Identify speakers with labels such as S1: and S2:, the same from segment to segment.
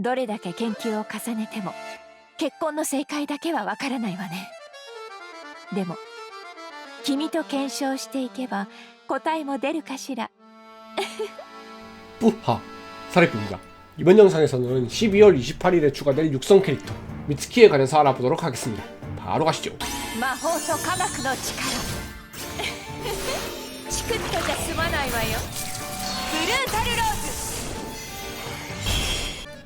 S1: どれだけ研究を重ねても結婚の正解だけはわからないわねでも君と検証していけば答えも出るかしら
S2: 뿌하 사례입니다. 이번 영상에서는 12월 28일에 추가될 육성 캐릭터 미츠키에 관해서 알아보도록 하겠습니다. 바로 가시죠.
S1: 魔法と科学の力チクッとじゃ済まないわよブルータルローズ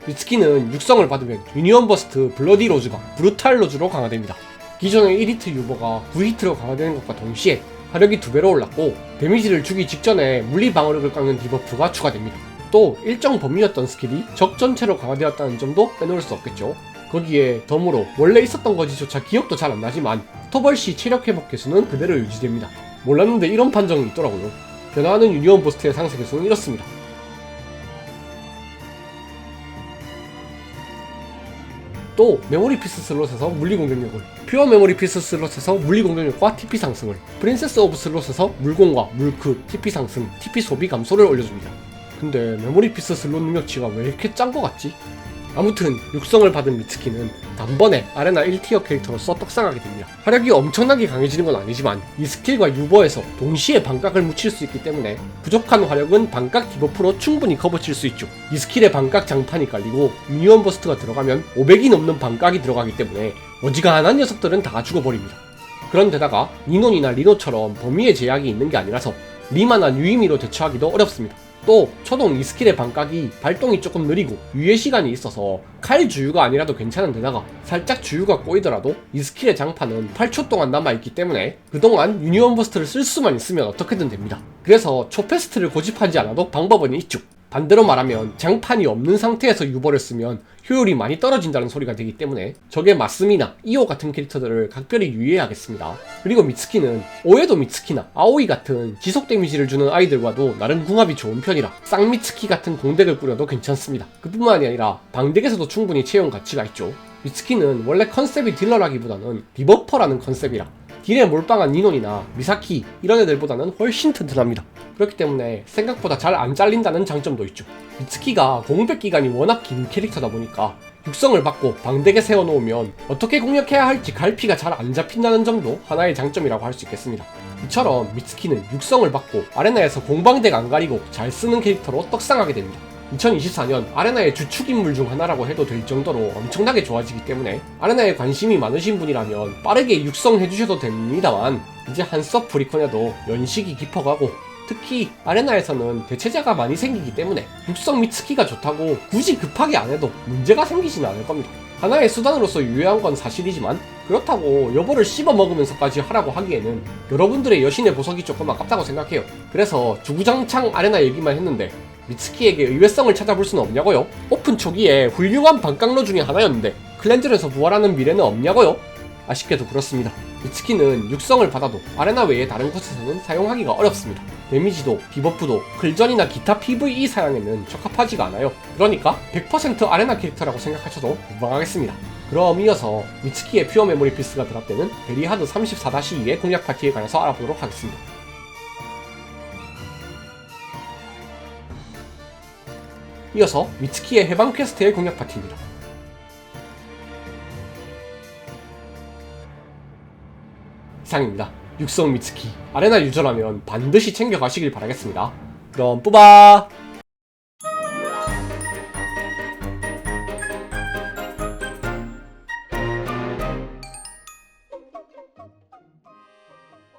S2: 미츠키는 육성을 받으면 유니온 버스트 블러디 로즈가 브루탈 로즈로 강화됩니다. 기존의 1히트 유버가 9히트로 강화되는 것과 동시에 화력이 2배로 올랐고 데미지를 주기 직전에 물리 방어력을 깎는 디버프가 추가됩니다. 또 일정 범위였던 스킬이 적 전체로 강화되었다는 점도 빼놓을 수 없겠죠. 거기에 덤으로 원래 있었던 거지조차 기억도 잘 안 나지만 토벌 시 체력 회복 개수는 그대로 유지됩니다. 몰랐는데 이런 판정이 있더라고요. 변화하는 유니온 버스트의 상세 개수는 이렇습니다. 또 메모리 피스 슬롯에서 물리 공격력을 퓨어 메모리 피스 슬롯에서 물리 공격력과 TP 상승을 프린세스 오브 슬롯에서 물공과 물크, TP 상승, TP 소비 감소를 올려줍니다. 근데 메모리 피스 슬롯 능력치가 왜 이렇게 짠 거 같지? 아무튼 육성을 받은 미츠키는 단번에 아레나 1티어 캐릭터로서 떡상하게 됩니다. 화력이 엄청나게 강해지는 건 아니지만 이 스킬과 유버에서 동시에 반각을 묻힐 수 있기 때문에 부족한 화력은 반각 디버프로 충분히 커버칠 수 있죠. 이 스킬에 반각 장판이 깔리고 유니온 버스트가 들어가면 500이 넘는 반각이 들어가기 때문에 어지간한 녀석들은 다 죽어버립니다. 그런데다가 니논이나 리노처럼 범위의 제약이 있는 게 아니라서 리마나 유이미로 대처하기도 어렵습니다. 또 초동 이 스킬의 반각이 발동이 조금 느리고 유예 시간이 있어서 칼 주유가 아니라도 괜찮은 데다가 살짝 주유가 꼬이더라도 이 스킬의 장판은 8초 동안 남아있기 때문에 그동안 유니온 버스트를 쓸 수만 있으면 어떻게든 됩니다. 그래서 초페스트를 고집하지 않아도 방법은 있죠. 반대로 말하면 장판이 없는 상태에서 유버를 쓰면 효율이 많이 떨어진다는 소리가 되기 때문에 적의 마스미나 이오 같은 캐릭터들을 각별히 유의해야겠습니다. 그리고 미츠키는 오에도 미츠키나 아오이 같은 지속 데미지를 주는 아이들과도 나름 궁합이 좋은 편이라 쌍미츠키 같은 공덱을 꾸려도 괜찮습니다. 그뿐만이 아니라 방덱에서도 충분히 채용 가치가 있죠. 미츠키는 원래 컨셉이 딜러라기보다는 디버퍼라는 컨셉이라 딜에 몰빵한 니논이나 미사키 이런 애들보다는 훨씬 튼튼합니다. 그렇기 때문에 생각보다 잘 안 잘린다는 장점도 있죠. 미츠키가 공백 기간이 워낙 긴 캐릭터다 보니까 육성을 받고 방덱에 세워놓으면 어떻게 공략해야 할지 갈피가 잘 안 잡힌다는 점도 하나의 장점이라고 할 수 있겠습니다. 이처럼 미츠키는 육성을 받고 아레나에서 공방덱 안 가리고 잘 쓰는 캐릭터로 떡상하게 됩니다. 2024년 아레나의 주축 인물 중 하나라고 해도 될 정도로 엄청나게 좋아지기 때문에 아레나에 관심이 많으신 분이라면 빠르게 육성해 주셔도 됩니다만 이제 한섭 브리콘에도 연식이 깊어가고 특히 아레나에서는 대체자가 많이 생기기 때문에 육성 미츠키가 좋다고 굳이 급하게 안 해도 문제가 생기지는 않을 겁니다. 하나의 수단으로서 유효한 건 사실이지만 그렇다고 여보를 씹어 먹으면서까지 하라고 하기에는 여러분들의 여신의 보석이 조금 아깝다고 생각해요. 그래서 주구장창 아레나 얘기만 했는데 미츠키에게 의외성을 찾아볼 수는 없냐고요? 오픈 초기에 훌륭한 반깡로 중에 하나였는데 클렌저에서 부활하는 미래는 없냐고요? 아쉽게도 그렇습니다. 미츠키는 육성을 받아도 아레나 외의 다른 곳에서는 사용하기가 어렵습니다. 데미지도 디버프도 클전이나 기타 PVE 사양에는 적합하지가 않아요. 그러니까 100% 아레나 캐릭터라고 생각하셔도 무방하겠습니다. 그럼 이어서 미츠키의 퓨어 메모리 피스가 드랍되는 베리하드 34-2의 공략 파티에 관해서 알아보도록 하겠습니다. 이어서 미츠키의 해방 퀘스트의 공략 파티입니다. 이상입니다. 육성 미츠키 아레나 유저라면 반드시 챙겨가시길 바라겠습니다. 그럼 뿌바!